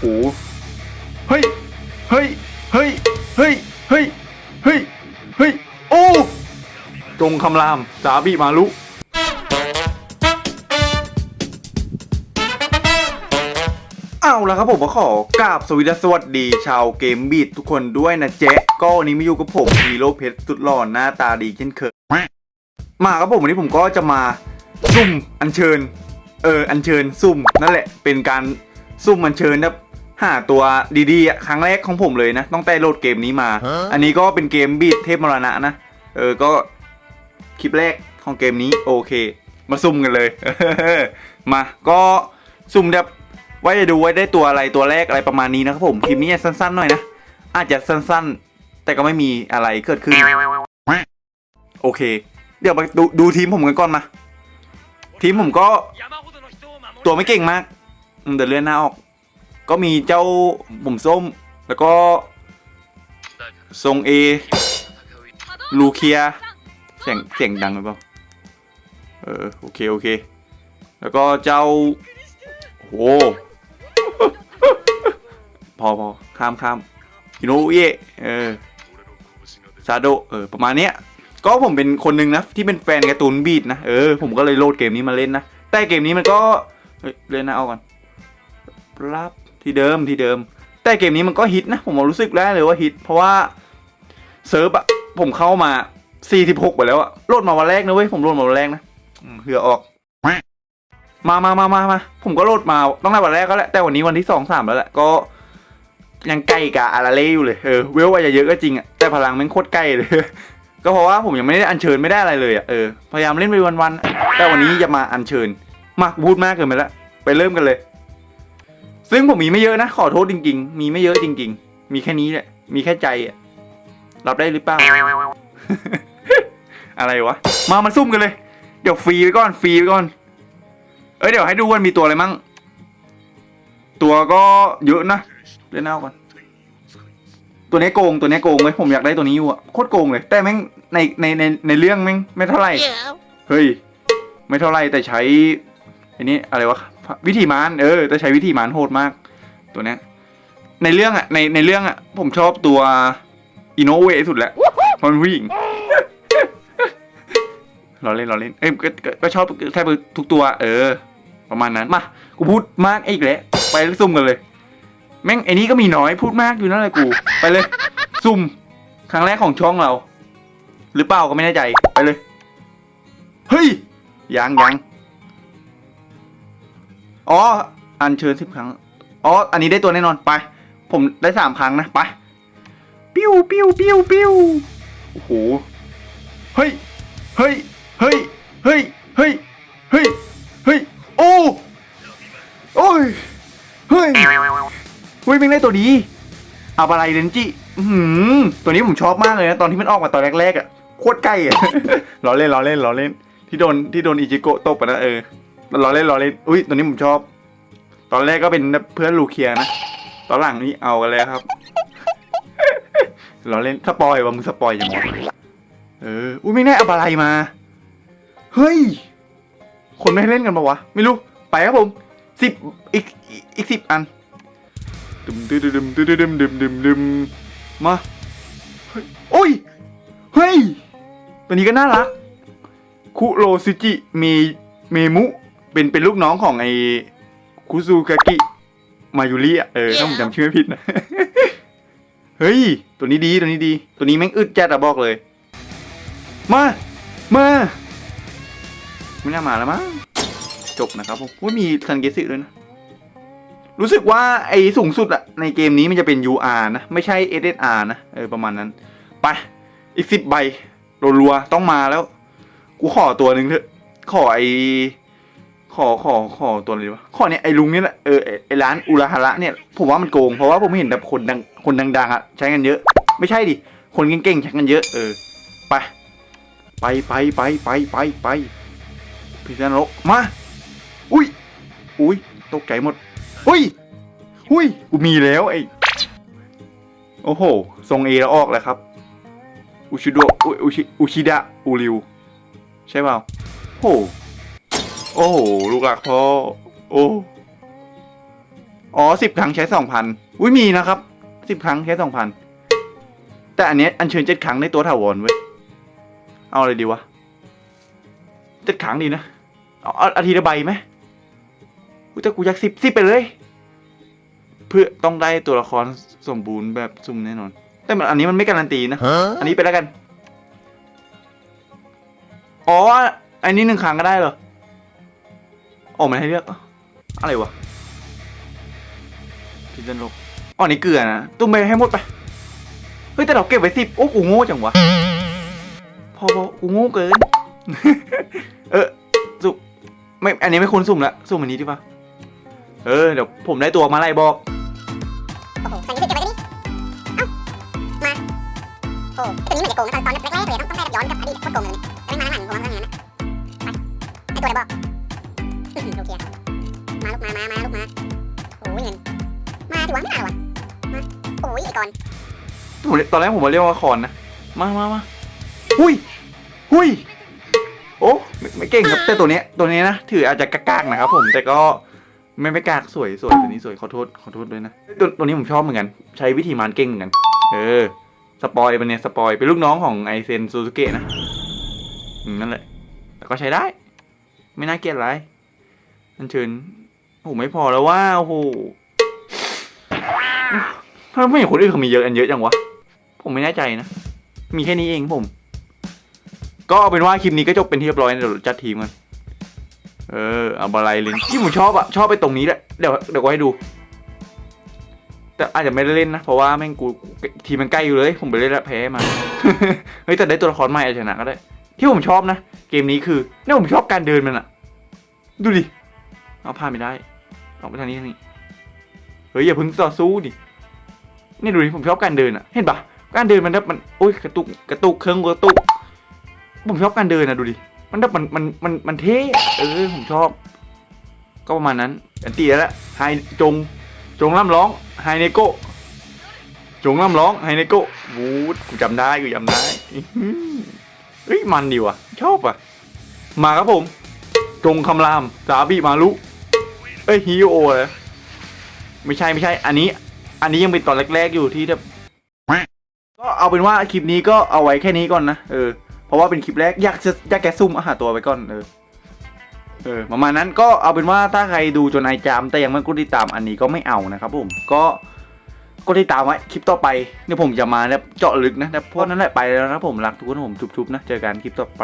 โหเฮ้ยเฮ้ยเฮ้ยเฮ้ยเฮ้ยเฮ้ยเฮ้ยโอ้จงคำรามสาบิมารุเอาละครับผมก็ขอกราบสวสวัสดีชาวเกมบีดทุกคนด้วยนะเจ๊ก็วันนี้มาอยู่กับผมฮีโร่เพชรสุดหล่อหน้าตาดีเช่นเคยมาครับผมวันนี้ผมก็จะมาซุ่มอัญเชิญ เอออัญเชิญซุ่มนั่นแหละเป็นการซุ่มอัญเชิญนะ หาตัวดีๆอะครั้งแรกของผมเลยนะต้องแต่โหลดเกมนี้มา อันนี้ก็เป็นเกมบีดเทพมรณะนะ เออก็คลิปแรกของเกมนี้โอเค มาซุ่มกันเลย มาก็ซุ่มแบบไว้จะดูไว้ได้ตัวอะไรตัวแรกอะไรประมาณนี้นะครับผมคลิปนี้สั้นๆหน่อยนะอาจจะสั้นๆ แต่ก็ไม่มีอะไรเกิดขึ้น โอเค เดี๋ยวมาดูดูทีมผมกันก่อนมา ทีมผมก็ตัวไม่เก่งมากอืมเดี๋ยวเลื่อนหน้าออก ก็มีเจ้าผมส้ม แล้วก็ทรงเอลูเคียเสียงเสียงดังหรือเปล่าเออโอเคโอเค แล้วก็เจ้าโอ้โหพอพอข้ามข้ามฮิโนอุเอะเออซาโดเออประมาณเนี้ยก็ผมเป็นคนหนึ่งนะที่เป็นแฟนการ์ตูนบีดนะเออผมก็เลยโหลดเกมนี้มาเล่นนะ แต่เกมนี้มันก็เล่นนะเอาก่อนรับ ที่เดิมที่เดิม แต่เกมนี้มันก็ฮิตนะ ผมรู้สึกได้เลยว่าฮิต เพราะว่าเซิร์ฟอะผมเข้ามา 46ไปแล้วอะโหลดมาวันแรกนะเว้ยผมโหลดมาวันแรกนะอืมเหือออก มามามามามาผมก็โหลดมาตั้งแต่วันแรกก็แล้วแต่วันนี้วันที่สองสามแล้วแหละก็ ยังใกล้กับอาราเล่อยู่เลยเออเวลว่าจะเยอะก็จริงอะแต่พลังแมันโคตรใกล้เลยก็เพราะว่าผมยังไม่ได้อัญเชิญไม่ได้อะไรเลยอะเออพยายามเล่นไปวันๆแต่วันนี้จะมาอัญเชิญมากพูดมากเกินไปแล้วไปเริ่มกันเลย ซึ่งผมมีไม่เยอะนะ ขอโทษจริง ๆ มีไม่เยอะจริง ๆ มีแค่นี้แหละ มีแค่ใจอะรับได้หรือเปล่า อะไรวะ มามันซุ่มกันเลย เดี๋ยวฟรีไปก่อนฟรีไปก่อน เอ้ยเดี๋ยวให้ดูว่ามีตัวอะไรมั่ง ตัวก็เยอะนะ เล่นเอาก่อน ตัวนี้โกงตัวนี้โกงเลยผมอยากได้ตัวนี้อยู่อะโคตรโกงเลย แต่แม่งในในในในเรื่องแม่งไม่เท่าไหร่ เฮ้ย ไม่เท่าไหร่แต่ใช้อันนี้อะไรวะ วิธีมานเออแต่ใช้วิธีมานโหดมาก ตัวเนี้ยในเรื่องอะในในเรื่องอะผมชอบตัวอินโนเวสุดแหละเพราะมันผู้หญิงเราเล่นเราเล่นเอ้ยก็ก็ก็ชอบแทบทุกตัว เออ ประมาณนั้นมากูพูดมากอีกแล้วไปซุ่มกันเลย แม่งไอ้นี้ก็มีน้อยพูดมากอยู่นั่นแหละกู ไปเลย ซุ่มครั้งแรกของช่องเรา หรือเปล่าก็ไม่แน่ใจไปเลย เฮ้ยยังยัง อ๋อ อันเชิญสิบครั้ง อ๋อ อันนี้ได้ตัวแน่นอนไป ผมได้สามครั้งนะ ไป ปิ้วปิ้วปิ้วปิ้วโอ้โห เฮ้ย เฮ้ย เฮ้ย เฮ้ย เฮ้ย เฮ้ย เฮ้ย โอ้ โอ้ย เฮ้ยเฮ้ยแม่งได้ตัวดีอาบาไลเรนจิหือตัวนี้ผมชอบมากเลยนะ ตอนที่มันออกมาตอนแรกๆอะ โคตรใกล้อะล้อเล่นล้อเล่นล้อเล่น ที่โดนที่โดนอิจิโกะตบอะนะเออ ล้อเล่นล้อเล่นอุ้ยตัวนี้ผมชอบ ตอนแรกก็เป็นเพื่อนลูเคียนะ ตอนหลังนี่เอากันแล้วครับล้อเล่นสปอยว่ะมึงสปอยยังไงเออ อุ้ยไม่แน่เอาบาไลมา เฮ้ย คนไม่ให้เล่นกันปะวะ ไม่รู้ ไปครับผมสิบอีกอีกสิบอันดึมดึมดึมดึมดึมดึมดึมดึมมาเฮ้ยโอ้ย เฮ้ย ตัวนี้ก็น่ารัก คุโรซุจิ เม เมมุ เป็นเป็นลูกน้องของไอ้คุซูกากิมายุริอะเออถ้าผมจำชื่อไม่ผิดนะ เฮ้ย ตัวนี้ดีตัวนี้ดี ตัวนี้แม่งอึดจัดอะบอกเลย มา มาไม่น่ามาแล้วมั้งจบนะครับผมว่ามีซันเกสึด้วยนะ รู้สึกว่าไอ้สูงสุดอะในเกมนี้มันจะเป็น UR นะ ไม่ใช่ SSR นะ เออ ประมาณนั้น ไป อีกสิบใบรัวๆต้องมาแล้ว กูขอตัวหนึ่งเถอะ ขอไอ้ ขอขอขอตัวอะไรวะขอเนี่ยไอ้ลุงเนี่ยแหละเออไอ้ไอ้ร้านอุราฮาระเนี่ยผมว่ามันโกงเพราะว่าผมเห็นแบบคนดังคนดังๆอะใช้กันเยอะ ไม่ใช่ดิคนเก่งๆใช้กันเยอะเออไปไปไปไปไปไปไปพิจารณามา อุ้ย อุ้ย ตกใจหมด อุ้ย อุ้ย กูมีแล้วไอ้ โอ้โห ทรงเอแล้วออกแล้วครับ อุชิโดะอุอุชิ อุชิดะอูริว ใช่เปล่าโอ้ อ้โหลูกหลักพ่อโอ้อ๋อสิบครั้งใช้สองพันอุ้ยมีนะครับสิบครั้งใช้สองพันแต่อันเนี้ยอัญเชิญเจ็ดครั้งในตัวถาวรเว้ยเอาอะไรดีวะเจ็ดครั้งดีนะเอาเอาอาทิตย์ละใบไหมกูจะกูอยากสิบสิบไปเลย เพื่อต้องได้ตัวละครสมบูรณ์แบบซุ่มแน่นอน แต่มันอันนี้มันไม่การันตีนะ อันนี้ไปแล้วกัน อ๋อ อันนี้หนึ่งครั้งก็ได้เหรอ อ๋อมันให้เลือกอะไรวะพิจารณาอ๋อนี่เกลือนะตุ้มไปให้หมดไป เฮ้ยแต่เราเก็บไว้สิบโอ้กูโง่จังวะ พอพอกูโง่เกิน เออสุ่มไม่ อันนี้ไม่ควรสุ่มละสุ่มอันนี้ดีป่ะเออเดี๋ยวผมได้ตัวมาไล่บอกโอ้โหคันนี้คือเก็บไว้ก็ดิเอ้ามาโอ้ไอ้ตัวนี้เหมือนจะโกงนะตอนตอนแรกๆเลยต้องต้องได้ย้อนกลับอดีตโคตรโกงเลยเนี่ยแต่ไม่มาแล้วหันผมว่าทางนั้นนะไปไอ้ตัวไหนบอกอื้อหือ โอเคมาลูกมามามาลูกมาโอ้ยเงินมาดิวะไม่มาอวะมาโอ้ยไอ้กอนผมตอนแรกผมมาเรียกว่าคอนนะมามามาหุยหุยโอ้ไม่ไม่เก่งครับแต่ตัวเนี้ยตัวเนี้ยนะถืออาจจะกากๆนะครับ ผมแต่ก็ไม่ไม่กากสวยสวยตัวนี้สวยขอโทษขอโทษด้วยนะตัวตัวนี้ผมชอบเหมือนกัน ใช้วิธีมานเก่งเหมือนกัน เออสปอยเป็นเนี่ยสปอยเป็นลูกน้องของไอเซนซูซูเกะนะนั่นแหละแต่ก็ใช้ได้ ไม่น่าเกลียดอะไร อันเชิญโอ้โหไม่พอแล้วว่าโอ้โหถ้าไม่เห็นคนอื่นเขามีเยอะอันเยอะจังวะ ผมไม่แน่ใจนะ มีแค่นี้เองผม ก็เอาเป็นว่าคลิปนี้ก็จบเป็นที่เรียบร้อยนะเดี๋ยวจัดทีมกัน เออเอาบาลายเลนที่ผมชอบอะชอบไปตรงนี้แหละ เดี๋ยวเดี๋ยวก็ให้ดู แต่อาจจะไม่ได้เล่นนะ เพราะว่าแม่งกูทีมมันใกล้อยู่เลย ผมไปเล่นแล้วแพ้มา เฮ้ยแต่ได้ตัวละครใหม่อาชนะก็ได้ ที่ผมชอบนะ เกมนี้คือเนี่ยผมชอบการเดินมันอะดูดิ เอาพลาดไม่ได้ ออกไปทางนี้ทางนี้ เฮ้ยอย่าพิ่งต่อสู้ดิ นี่ดูดิผมชอบการเดินอะเห็นปะการเดินมันแบบมันโอ้ยกระตุกกระตุกเครื่องกระตุก ผมชอบการเดินอะดูดิ มันแบบมันมันมันมันเท่เออผมชอบ ก็ประมาณนั้นอันตีแล้วไฮจงจงร่ำร้องไฮเนโกจงร่ำร้องไฮเนโกวูดกูจำได้กูจำได้เฮ้ยมันดีว่ะชอบอะมาครับผม จงคำรามสาบิมารุ อ้ยฮิโอเลยไม่ใช่ไม่ใช่ อันนี้ อันนี้ยังเป็นตอนแรกๆอยู่ที่แบบก็เอาเป็นว่าคลิปนี้ก็เอาไว้แค่นี้ก่อนนะเออเพราะว่าเป็นคลิปแรกอยากจะอยากแกะซุ่มอาหารตัวไปก่อนเออเออประมาณนั้นก็เอาเป็นว่าถ้าใครดูจนไอจาม แต่ยังไม่กดติดตามอันนี้ก็ไม่เอานะครับผมก็กดติดตามไว้คลิปต่อไปเนี่ยผมจะมาแบบเจาะลึกนะแต่พราะนั้นแหละไปแล้วนะผมรักทุกคนผมจุบๆนะเจอกันคลิปต่อไป